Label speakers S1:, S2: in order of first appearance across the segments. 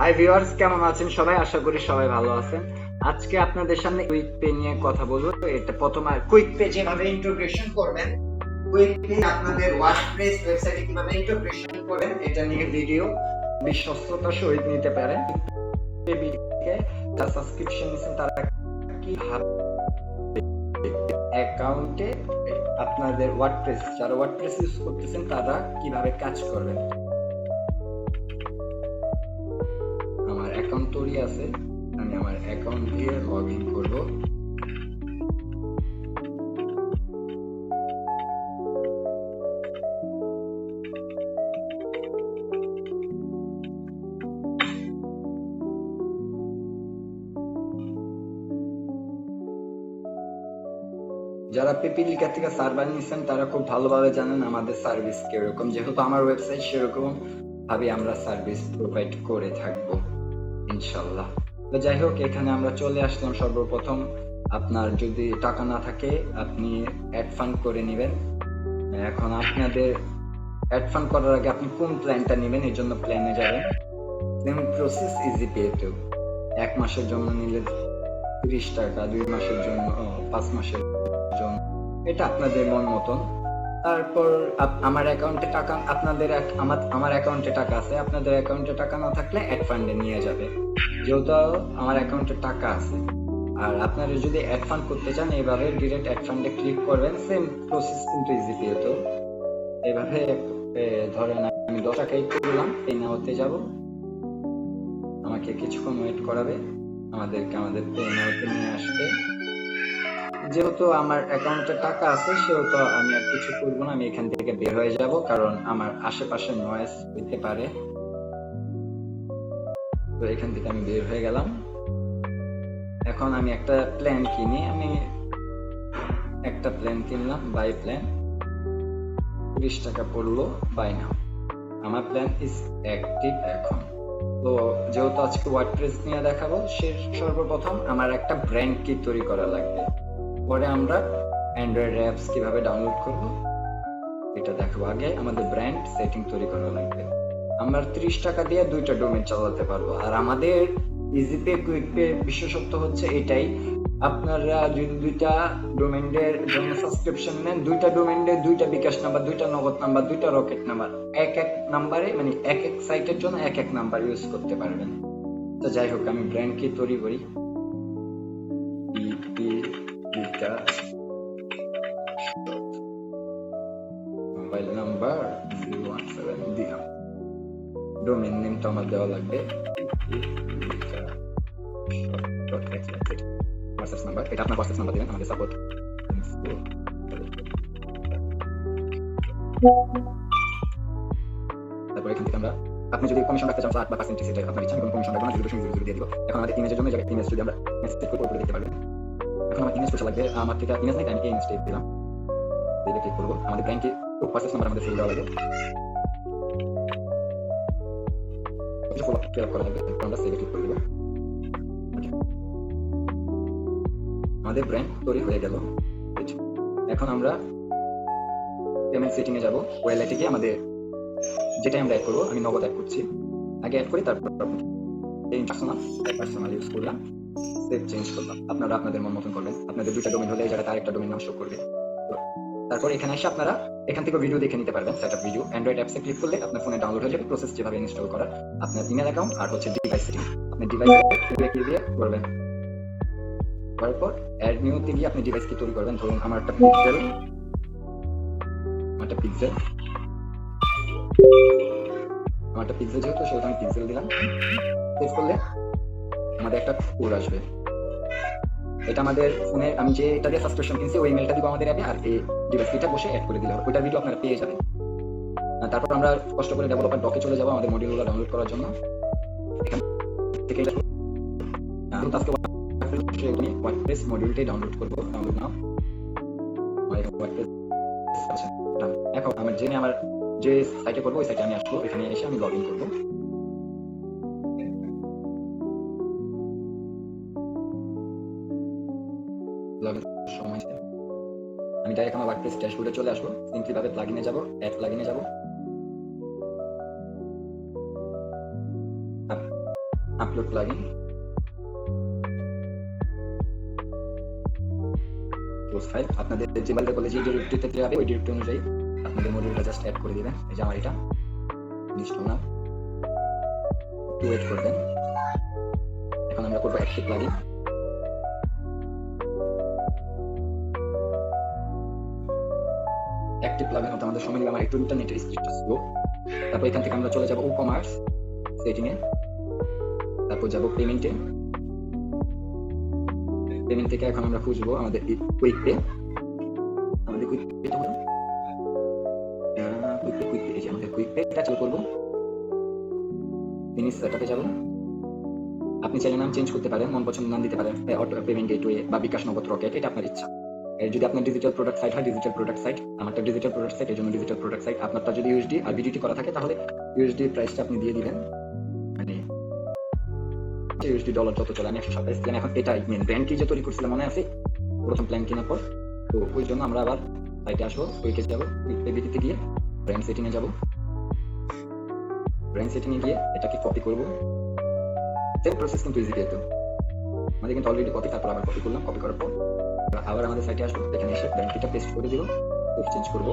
S1: Hi viewers কেমন আছেন? সবাই আশা করি সবাই ভালো আছেন। আজকে আপনাদের সামনে কুইক পে নিয়ে কথা বলব। এটা প্রথম আর কুইক পে যেভাবে ইন্টিগ্রেশন করবেন কুইক পে আপনাদের ওয়ার্ডপ্রেস ওয়েবসাইটে কীভাবে ইন্টিগ্রেশন করবেন, এটা নিয়ে ভিডিও সহিত নিতে পারেন। সাবস্ক্রিপশন নিচ্ছেন তারা কীভাবে অ্যাকাউন্টে আপনাদের ওয়ার্ডপ্রেস যারা ওয়ার্ডপ্রেস ইউজ করতেছেন, তারা কীভাবে কাজ করবেন। তৈরি আছে, আমি আমার অ্যাকাউন্ট দিয়ে লগ ইন করব। যারা পিপিলিকা থেকে সার্ভার নিচ্ছেন তারা খুব ভালোভাবে জানেন আমাদের সার্ভিস কীরকম। যেহেতু আমার ওয়েবসাইট সেরকম ভাবে আমরা সার্ভিস প্রোভাইড করে থাকব ইনশাল্লাহ যাই হোক, এখানে আমরা চলে আসলাম সর্বপ্রথম। আপনার যদি টাকা না থাকে, আপনি অ্যাড ফান্ড করে নেবেন। এখন আপনাদের অ্যাড ফান্ড করার আগে আপনি কোন প্ল্যানটা নেবেন? এই জন্য প্ল্যানে যাবেন। সেম প্রসেস ইজি পে তো এক মাসের জন্য নিলে তিরিশ টাকা, দুই মাসের জন্য পাঁচ মাসের জন্য। এটা আপনাদের মন মতন। তারপর আমার অ্যাকাউন্টে টাকা, আপনাদের আমার অ্যাকাউন্টে টাকা আছে। আপনাদের অ্যাকাউন্টে টাকা না থাকলে অ্যাড ফান্ডে নিয়ে যাবে। যেহেতু আমার অ্যাকাউন্টে টাকা আছে, আর আপনারা যদি অ্যাড ফান্ড করতে চান এইভাবে ডিরেক্ট অ্যাড ফান্ডে ক্লিক করবেন সেম প্রসেস কিন্তু ইজি ধরেন আমি দশ টাকাই করলাম নাওতে যাব। আমাকে কিছুক্ষণ ওয়েট করাবে, আমাদেরকে, আমাদের নিয়ে আসবে। যেহেতু আমার অ্যাকাউন্টে টাকা আছে, সেহেতু আমি আর কিছু করব না, আমি এখান থেকে বের হয়ে যাব, কারণ আমার আশেপাশে নয়েজ হইতে পারে। তো এখান থেকে আমি বের হয়ে গেলাম। এখন আমি একটা প্ল্যান কিনি। আমি একটা প্ল্যান কিনলাম বাই প্ল্যান তিরিশ টাকা পড়ল বাই নাও আমার প্ল্যান ইজ অ্যাক্টিভ এখন। তো যেহেতু আজকে ওয়ার্ডপ্রেস নিয়ে দেখাবো, সে সর্বপ্রথম আমার একটা ব্র্যান্ড কি তৈরি করা লাগবে। পরে আমরা অ্যান্ড্রয়েড অ্যাপস কীভাবে ডাউনলোড করব, এটা দেখাবো। আগে আমাদের ব্র্যান্ড সেটিং তৈরি করা লাগবে। আমরা ত্রিশ টাকা দিয়ে দুইটা ডোমেন চালাতে পারব। আর আমাদের ইজি পে কুইক পে বিশেষত্ব হচ্ছে এটাই। আপনারা যদি দুইটা ডোমেনের জন্য সাবস্ক্রিপশন নেন, দুইটা ডোমেনের দুইটা বিকাশ নাম্বার, দুইটা নগদ নাম্বার, দুইটা রকেট নাম্বার, এক এক নাম্বারে মানে এক এক সাইটের জন্য এক এক নাম্বার ইউজ করতে পারবেন। তো যাই হোক, আমি ব্র্যান্ড কি তৈরি করি। Mobile number zero one seven দিলাম ডোমেন নেমটা আমার দেওয়া লাগবে। নাম্বার এটা আপনার আমাদের আমরা, আপনি যদি কমিশন রাখতে চান আট বা পার্সেন্টেজ সেটা আপনার ইচ্ছা কমিশন রাখব না দিব। এখন আমাদের ইমেজের জন্য জায়গায় ইমেজ যদি আমরা ইমেজ সেট দেখতে পারবেন। এখন আমার ইমেজ পয়সা লাগবে, আমার থেকে ইমেজ নেই আমি এই ইমেজটা দিলাম। দিলে ক্লিক করব। আমাদের ব্যাংকে নাম্বার আমাদের দেওয়া লাগবে। কিছু আমাদের ব্র্যান্ড তৈরি হয়ে গেল। এখন আমরা পেমেন্ট সেটিং এ যাব গিয়ে আমাদের যেটা আমরা অ্যাড করব, আমি নগদ অ্যাড করছি। আগে অ্যাড করি, তারপর পার্সোনাল পার্সোনাল ইউজ করলাম। সেভ চেঞ্জ করলাম। আপনারা আপনাদের মন মতন করবেন। আপনাদের দুইটা ডোমেন হলে এই জায়গায় আরেকটা ডোমেন নাম শো করবে। তারপর এখানে এসে আপনারা এখান থেকে ভিডিও দেখে নিতে পারবেন সেটআপ ভিডিও অ্যান্ড্রয়েড অ্যাপসে ক্লিক করলে আপনার ফোনে ডাউনলোড হয়ে যাবে প্রসেস যেভাবে ইনস্টল করার, আপনার ইমেল অ্যাকাউন্ট আর হচ্ছে ডিভাইস সেটিং আপনি ডিভাইসে দিয়ে করবেন। তারপর অ্যাড নিউতে গিয়ে আপনি ডিভাইস কি তৈরি করবেন। ধরুন আমার একটা পিক্সেল একটা পিক্সেল আমার একটা পিক্সেল যেহেতু সেহেতু আমি পিক্সেল দিলাম। সেভ করলে আমাদের একটা কোড আসবে। এটা আমাদের ফোনে, আমি যে এটা দিয়ে সাবস্ক্রিপশন কিনছি, ওই ইমেলটা দিব আমাদের অ্যাপে আর এই ডিভাইস কিটা বসে অ্যাড করে দিলে হবে। ওইটার ভিডিও আপনারা পেয়ে যাবেন। তারপর আমরা কষ্ট করে ডেভেলপার ডকে চলে যাব আমাদের মডিউলগুলো ডাউনলোড করার জন্য। এখান মডিউলটাই ডাউনলোড করব। ডাউনলোড নাও আমার জেনে আমার যে সাইটে করব, ওই সাইটে আমি আসব। এখানে এসে আমি লগ ইন করব। ডাইরেক্ট আমার ওয়ার্ডপ্রেস ড্যাশবোর্ডে চলে আসব। সিম্পলি ভাবে প্লাগইনে যাব অ্যাড প্লাগইনে যাব। আপলোড প্লাগইন পোস্ট ফাইল আপনাদের যে বাইরে বলে যে ডিরেক্টরিতে যাবে ওই ডিরেক্টরি অনুযায়ী আপনাদের মডিউলটা জাস্ট অ্যাড করে দিবেন। এই যে আমার এটা। ইনস্টল না একটু ওয়েট করবেন এখন আমরা করব অ্যাক্টিভ প্লাগইন অ্যাক্টিভ প্লাগইন হতে আমাদের সময় আমার একটু ইন্টারনেটের স্পিডটা স্লো তারপর এখান থেকে আমরা চলে যাব ই কমার্স সেটিংয়ে তারপর যাব পেমেন্টে পেমেন্ট থেকে এখন আমরা খুঁজবো আমাদের কুইক পে আমাদের কুইক পেটা হলো কুইক পে কুইক পে এই আমাদের কুইক পেটা চালু করব। ফিনিশ সেটআপে যাব। আপনি চাইলে নাম চেঞ্জ করতে পারেন, মন পছন্দ নাম দিতে পারেন, অটো পেমেন্ট গেটওয়ে বা বিকাশ নগদ রকেট এটা আপনার ইচ্ছা। যদি আপনার ডিজিটাল প্রোডাক্ট সাইট হয় ডিজিটাল প্রোডাক্ট সাইট আমারটা ডিজিটাল প্রোডাক্ট সাইট এর জন্য ডিজিটাল প্রোডাক্ট সাইট আপনারটা যদি ইউএসডি আর বিডিটি করা থাকে, তাহলে ইউএসডি প্রাইসটা আপনি দিয়ে দিবেন। মানে ইউএসডি ডলার যত চলে, আমি একশো সাতাইশ দিলাম এখন এটা মেন ব্র্যান্ড কি যে তৈরি করছিলাম, মনে আছে? প্রথম প্ল্যান কেনার পর। তো ওই জন্য আমরা আবার সাইটে আসব কুইকে যাব পেবিটিতে গিয়ে ব্র্যান্ড সেটিংয়ে যাব। ব্র্যান্ড সেটিংয়ে গিয়ে এটাকে কপি করব। সেম প্রসেস কিন্তু ইজি যেহেতু। আমাদের কিন্তু অলরেডি কপি তারপর আবার কপি করলাম কপি করার পর। আবার আমাদের সাইটে আসব। এখানে এসে ব্র্যান্ড কিটা পেস্ট করে দিব চেঞ্জ করব।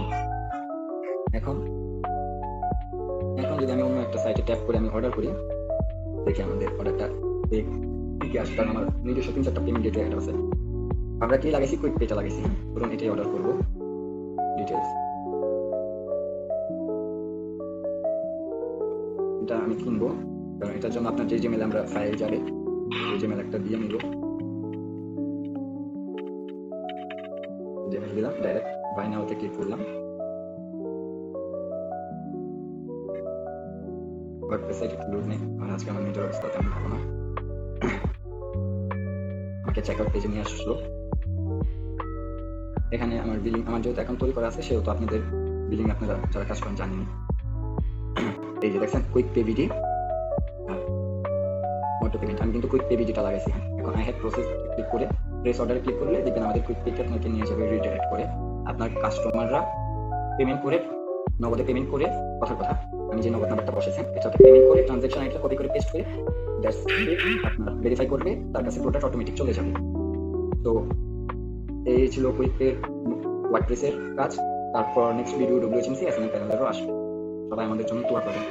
S1: এখন এখন যদি আমি অন্য একটা সাইটে ট্যাপ করে আমি অর্ডার করি, দেখি আমাদের অর্ডারটা কি আসবে কারণ আমার নিজস্ব তিন চারটা পেমেন্ট গেটওয়ে একটা আছে। আমরা কি লাগাইছি? কুইক পেটা লাগাইছি। ধরুন এটাই অর্ডার করব। ডিটেলস এটা আমি কিনবো। কারণ এটার জন্য আপনার যে জিমেল আমরা ফাইল যাবে ওই জিমেল একটা দিয়ে নিব। জিমেল দিলাম ডাইরেক্ট বাই নাওতে ক্লিক করলাম একটু লোড নেই, আর আজকে আমার অবস্থা তেমন ভালো না। আমাকে চেক আউট পেজে নিয়ে আসলো। এখানে আমার বিলিং আমার যেহেতু অ্যাকাউন্ট তৈরি করা আছে, সেহেতু আপনাদের বিলিং আপনারা যারা কাজ করেন জানেন এই যে দেখছেন quick pay BD auto payment আমি কিন্তু কুইক পে বিডিটা লাগাইছি এখন আই হ্যাড প্রসেস ক্লিক করে প্রেস অর্ডারে ক্লিক করলে দেখবেন আমাদের কুইক পেতে আপনাকে নিয়ে যাবে রিডাইরেক্ট করে। আপনার কাস্টমাররা পেমেন্ট করে, নগদে পেমেন্ট করে, কথার কথা আমি যে নগদ নাম্বারটা বসেছেন এটাতে পেমেন্ট করে ট্রানজাকশন আইডিটা কপি করে পেস্ট করে দ্যাটস আপনার ভেরিফাই করবে, তার কাছে প্রোডাক্ট অটোমেটিক চলে যাবে। তো এই ছিল কুইক পে ওয়ার্ডপ্রেসের কাজ, তারপর নেক্সট ভিডিও ডব্লিউএচএমসি এসএমএ প্যানেলেরও আসবে। সবাই আমাদের জন্য দোয়া করবেন